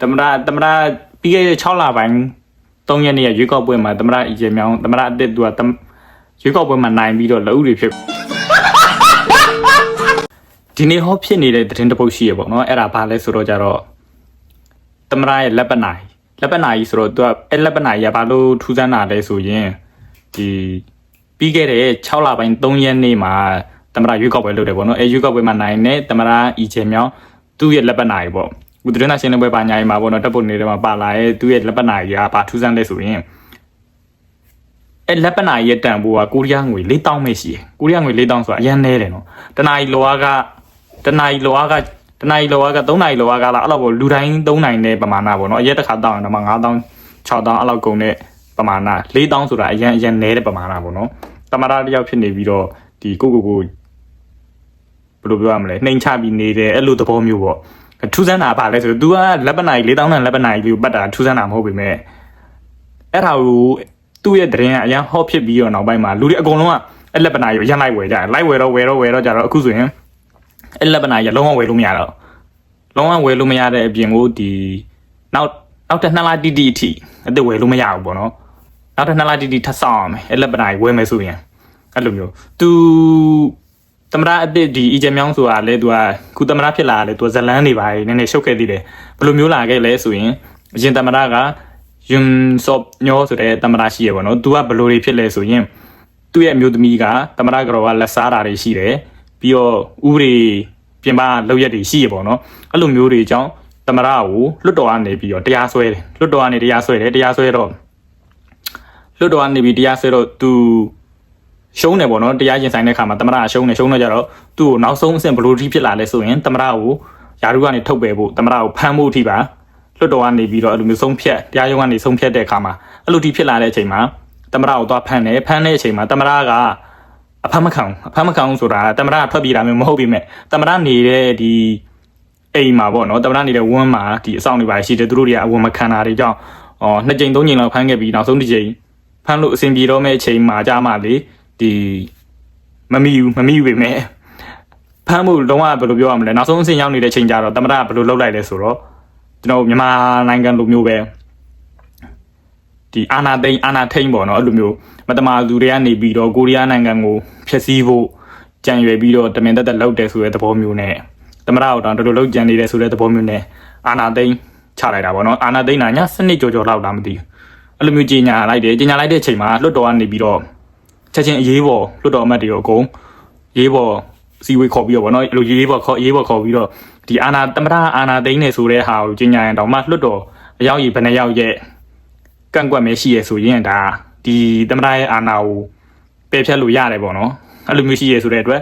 သမရသမရပြီးခဲ့တဲ့6လပိုင်း3ရက်နေ့ရွေးကောက်ပွဲမှာသမရအရင်မြောင်းသမရအတက်သူကတမရွေးကောက်ပွဲမှာနိုင်ပြီးတော့လက်ဥတွေဖြစ်ဒီနေ့ဟောဖြစ်နေတဲ့သတင်းတစ်ပုဒ်ရှိရပေါ့နော်အဲ့ဒါဘာလဲဆိုတော့ကြတော့သမရရဲ့လက်ပနိုင်လက်ပနိုင်ဆိုတော့သူကအဲ့လက်ပနိုင်ကဘာလို့ထူးဆန်းတာလဲဆိုရင်ဒီပြီးခဲ့တဲ့6လပိုင်း3ရက်နေ့မှာသမရရွေးကောက်ပွဲလုပ်တယ်ပေါ့နော်အဲရွေးကောက်ပွဲမှာနိုင်တဲ့သမရအီချေမြောင်းသူ့ရဲ့လက်ပနိုင်ပေါ့ ဦးသတင်းနာရှင်းလင်းပွဲပါညာရီမှာပေါ့နော်တပ်ပုတ်နေတဲ့မှာပါလာရဲ့သူ့ရဲ့လက်ပနိုင်ကဘာထူးဆန်းလဲဆိုရင်အဲလက်ပနာရဲ့တန်ဖိုးကကိုရီးယားငွေ4000ပဲရှိတယ်ကိုရီးယားငွေ4000ဆိုတာအရင်နဲတယ်နော်တနာရီလောကတနာရီလောကတနာရီလောက3နာရီလောကလာအဲ့လောက်ပေါ့လူတိုင်း3နိုင်တဲ့ပမာဏပေါ့နော်အရက်တစ်ခါတောင်းရင်တော့9000 6000အဲ့လောက်ကုန်တဲ့ပမာဏ4000ဆိုတာအရင်အရင်နဲတဲ့ပမာဏပေါ့နော်တမရတယောက်ဖြစ်နေပြီးတော့ဒီကိုကိုကိုဘယ်လိုပြောရမလဲနှိမ်ချပြီးနေတယ်အဲ့လိုသဘောမျိုးပေါ့ ထူးဆန်းတာပါလဲဆိုတော့ तू ကလက်ပနာကြီး4000နဲ့လက်ပနာကြီးကိုပတ်တာထူးဆန်းတာမဟုတ်ပေမဲ့အဲ့ဒါကိုသူ့ရဲ့တရင်ကအရန်ဟော့ဖြစ်ပြီးတော့နောက်ပိုင်းမှာလူတွေအကုန်လုံးကအဲ့လက်ပနာကြီးကိုအရန်လိုက်ဝယ်ကြတယ်လိုက်ဝယ်တော့ဝယ်တော့ဝယ်တော့ကြတော့အခုဆိုရင်အဲ့လက်ပနာကြီးကလုံးဝဝယ်လို့မရတော့လုံးဝဝယ်လို့မရတဲ့အပြင်ကိုဒီနောက်နောက်တစ်နှစ်လတိတိအထိအသက်ဝယ်လို့မရဘူးပေါ့နော်နောက်တစ်နှစ်လတိတိထပ်ဆောင်အောင်မယ်အဲ့လက်ပနာကြီးဝယ်မယ်ဆိုရင်အဲ့လိုမျိုးသူ သမရအစ်ဒီအီဂျင်မြောင်းဆိုတာလေသူကခုသမရဖြစ်လာတယ်သူဇလန်းနေပါလေနည်းနည်းရှုပ်ခဲ့သေးတယ်ဘယ်လိုမျိုးလာခဲ့လဲဆိုရင်အရင်သမရကယွန်ဆော့ညောဆိုတဲ့တမရရှိရပါတော့။ तू ကဘယ်လိုတွေဖြစ်လဲဆိုရင်သူ့ရဲ့အမျိုးသမီးကတမရကတော်ကလက်စားတာတွေရှိတယ်။ပြီးတော့ဥပဒေပြင်ပလောက်ရက်တွေရှိရပါတော့။အဲ့လိုမျိုးတွေကြောင့်တမရကိုလွတ်တော်ကနေပြီးတော့တရားစွဲတယ်။လွတ်တော်ကနေတရားစွဲတယ်။တရားစွဲတော့လွတ်တော်ကနေပြီးတရားစွဲတော့ तू ရှုံးတယ်ပေါ့နော်တရားရင်ဆိုင်တဲ့ခါမှာတမရရှုံးတယ်ရှုံးတော့ကြတော့သူ့ကိုနောက်ဆုံးအဆင့်ဘယ်လိုထိဖြစ်လာလဲဆိုရင်တမရကိုယာရုကနေထုတ်ပယ်ဖို့တမရကိုဖမ်းဖို့အထိပါလွတ်တော်ကနေပြီးတော့အဲ့လိုမျိုးဆုံးဖြတ်တရားရုံးကနေဆုံးဖြတ်တဲ့အခါမှာအဲ့လိုဒီဖြစ်လာတဲ့အချိန်မှာတမရကိုသွားဖမ်းတယ်ဖမ်းတဲ့အချိန်မှာတမရကအဖမ်းမခံဘူးအဖမ်းမခံဘူးဆိုတာတမရကထွက်ပြေးတာမျိုးမဟုတ်ပြီမဲ့တမရနေတဲ့ဒီအိမ်မှာပေါ့နော်တမရနေတဲ့ဝန်းမှာဒီအဆောင်တွေပါရှိတယ်သူတို့တွေကအဝန်မခံတာတွေကြောင့်အော်နှစ်ကြိမ်သုံးကြိမ်လောက်ဖမ်းခဲ့ပြီးနောက်ဆုံးတစ်ကြိမ်ဖမ်းလို့အဆင်ပြေတော့မဲ့အချိန်မှာကြာမှလေ ဒီမမီဘူးမမီဘူးပဲမဲ့ဖမ်းမှုလုံးဝဘယ်လိုပြောရမလဲနောက်ဆုံးအဆင့်ရောက်နေတဲ့ချိန်ကျတော့တမရကဘယ်လိုလုပ်လိုက်လဲဆိုတော့ကျွန်တော်မြန်မာနိုင်ငံလိုမျိုးပဲဒီအာနာသိန်းအာနာထိန်ပေါ့နော်အဲ့လိုမျိုးမတမာသူတွေကနေပြီးတော့ကိုရီးယားနိုင်ငံကိုဖျက်ဆီးဖို့ကြံရွယ်ပြီးတော့တမင်တက်တက်လောက်တယ်ဆိုတဲ့သဘောမျိုးနဲ့သမရအောင်တောင်တော်တော်လောက်ကြံနေတယ်ဆိုတဲ့သဘောမျိုးနဲ့အာနာသိန်းချလိုက်တာပေါ့နော်အာနာသိန်းနာညစနစ်ကြော်ကြော်လောက်လာမသိဘူးအဲ့လိုမျိုးကြီးညာလိုက်တယ်ကြီးညာလိုက်တဲ့အချိန်မှာလွတ်တော်ကနေပြီးတော့ ချက်ချင်းအရေးပေါ်လွတ်တော်အမတ်တွေကိုအကုန်ရေးပေါ်စီဝေးခေါ်ပြီးတော့ဗောနော်အဲ့လိုရေးပေါ်ခေါ်ရေးပေါ်ခေါ်ပြီးတော့ဒီအာနာသမရအာနာသိန်းနေဆိုတဲ့ဟာကိုကြီးညာရင်တောင်မှလွတ်တော်အရောက်ကြီးဘယ်နှရောက်ရဲ့ကန့်ကွက်မဲရှိရဆိုရင်ဒါဒီသမရရဲ့အာနာကိုပယ်ဖြတ်လို့ရတယ်ဗောနော်အဲ့လိုမျိုးရှိရဆိုတဲ့အတွက်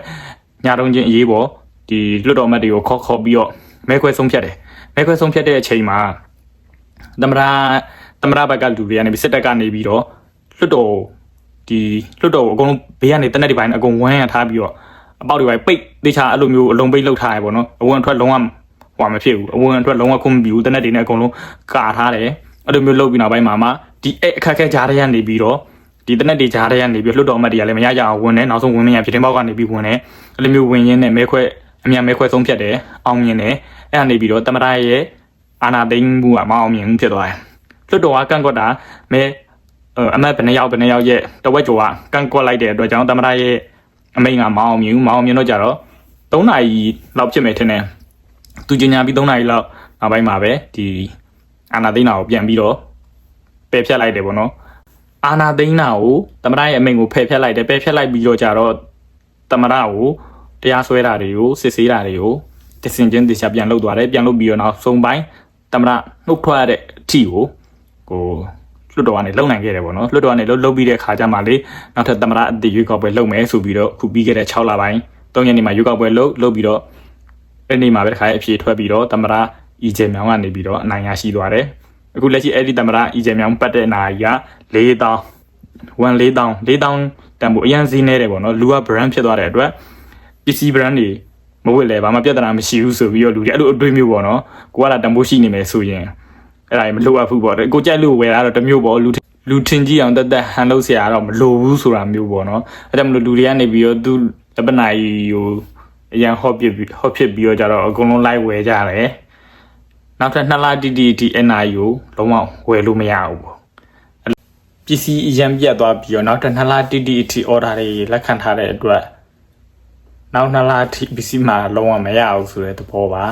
ညာတုံးချင်းအရေးပေါ်ဒီလွတ်တော်အမတ်တွေကိုခေါ်ခေါ်ပြီးတော့မဲခွဲဆုံးဖြတ်တယ်မဲခွဲဆုံးဖြတ်တဲ့အချိန်မှာသမရသမရဘက်ကလူတွေကနေပြီးစစ်တပ်ကနေပြီးတော့လွတ်တော် ဒီလွတ်တော်ကိုအကုန်လုံးဘေးကနေတနက်ဒီပိုင်းအကုန်ဝန်းရထားပြီးတော့အပေါက်တွေပဲပိတ်တေချာအဲ့လိုမျိုးအလုံးပိတ်လောက်ထားရပေါ့နော်အဝင်အထွက်လုံးဝဟွာမဖြစ်ဘူးအဝင်အထွက်လုံးဝခွင့်မပြုဘူးတနက်တွေနဲ့အကုန်လုံးကာထားတယ်အဲ့လိုမျိုးလုပ်ပြီးနောက်ပိုင်းမှာမှဒီအဲ့အခက်အခဲကြားရနေပြီးတော့ဒီတနက်တွေကြားရနေပြီးလွတ်တော်အမတ်တွေကလည်းမရကြအောင်ဝင်တယ်နောက်ဆုံးဝင်နေရဖြစ်တဲ့ဘောက်ကနေပြီးဝင်တယ်အဲ့လိုမျိုးဝင်ရင်းနဲ့မဲခွဲအမြန်မဲခွဲဆုံးဖြတ်တယ်အောင်မြင်တယ်အဲ့ဒါနေပြီးတော့တမရရဲ့အာနာသိန်းမှုကမအောင်မြင်ဘူးဖြစ်သွားတယ်လွတ်တော်ကကန့်ကွက်တာမဲ အမတ်ဘယ်နှယောက်ဘယ်နှယောက်ရဲ့တဝက်ကျော်ကကန့်ကွက်လိုက်တဲ့အတွက်ကြောင့်တမရရဲ့အမိန်ကမအောင်မြင်ဘူးမအောင်မြင်တော့ကြတော့3နာရီလောက်ဖြစ်မယ်ထင်တယ်သူညညာပြီး3နာရီလောက်နောက်ပိုင်းမှာပဲဒီအာနာသိန်းနာကိုပြန်ပြီးတော့ပယ်ဖြတ်လိုက်တယ်ပေါ့နော်အာနာသိန်းနာကိုတမရရဲ့အမိန်ကိုဖယ်ဖြတ်လိုက်တယ်ပယ်ဖြတ်လိုက်ပြီးတော့ကြတော့တမရကိုတရားစွဲတာတွေကိုစစ်ဆေးတာတွေကိုတစင်ချင်းတခြားပြန်လုပ်သွားတယ်ပြန်လုပ်ပြီးတော့နောက်ဆုံးပိုင်းတမရနှုတ်ထွက်ရတဲ့အထီကိုကို လွတ်တော်ကနေလုံနိုင်ခဲ့တယ်ပေါ့နော်လွတ်တော်ကနေလှုပ်လှုပ်ပြီးတဲ့ခါကျမှလေနောက်ထပ်သမရအတိရွေးကောက်ပွဲလုပ်မယ်ဆိုပြီးတော့ခုပြီးခဲ့တဲ့6လပိုင်း3ရက်နေ့မှာရွေးကောက်ပွဲလုပ်လုပ်ပြီးတော့အဲ့ဒီမှာပဲတစ်ခါအဖြေထွက်ပြီးတော့သမရအီဂျေမြောင်ကနေပြီးတော့အနိုင်ရရှိသွားတယ်အခုလက်ရှိအဲ့ဒီသမရအီဂျေမြောင်ပတ်တဲ့နာရီက4000 1 4000 4000တန်ဖို့အရင်ဈေးနေတယ်ပေါ့နော်လူက brand ဖြစ်သွားတဲ့အတွက်ပစ္စည်း brand တွေမဝတ်လဲဘာမှပြဿနာမရှိဘူးဆိုပြီးတော့လူတွေအဲ့လိုအတွေးမျိုးပေါ့နော်ကိုကလာတန်ဖိုးရှိနေမယ်ဆိုရင် အဲ့ဒါကြီးမလိုအပ်ဘူးပေါ့ကိုကြိုက်လို့ဝယ်တာတော့တစ်မျိုးပေါ့လူလူထင်ကြီးအောင်တက်တက်ဟန်လို့ဆရာတော့မလိုဘူးဆိုတာမျိုးပေါ့နော်အဲ့ဒါမလို့လူတွေကနေပြီးတော့သူတပနိုင်ကိုအရန်ဟော့ပြစ်ပြီးဟော့ဖြစ်ပြီးတော့ကြတော့အကုန်လုံးလိုက်ဝယ်ကြတယ်နောက်ထပ်2လတိတိဒီ NI ကိုလုံးဝဝယ်လို့မရဘူးပေါ့ပစ္စည်းအရင်ပြတ်သွားပြီးတော့နောက်ထပ်2လတိတိအထိ order တွေလက်ခံထားတဲ့အတွက်နောက်2လအထိပစ္စည်းမှာလုံးဝမရဘူးဆိုတဲ့သဘောပါ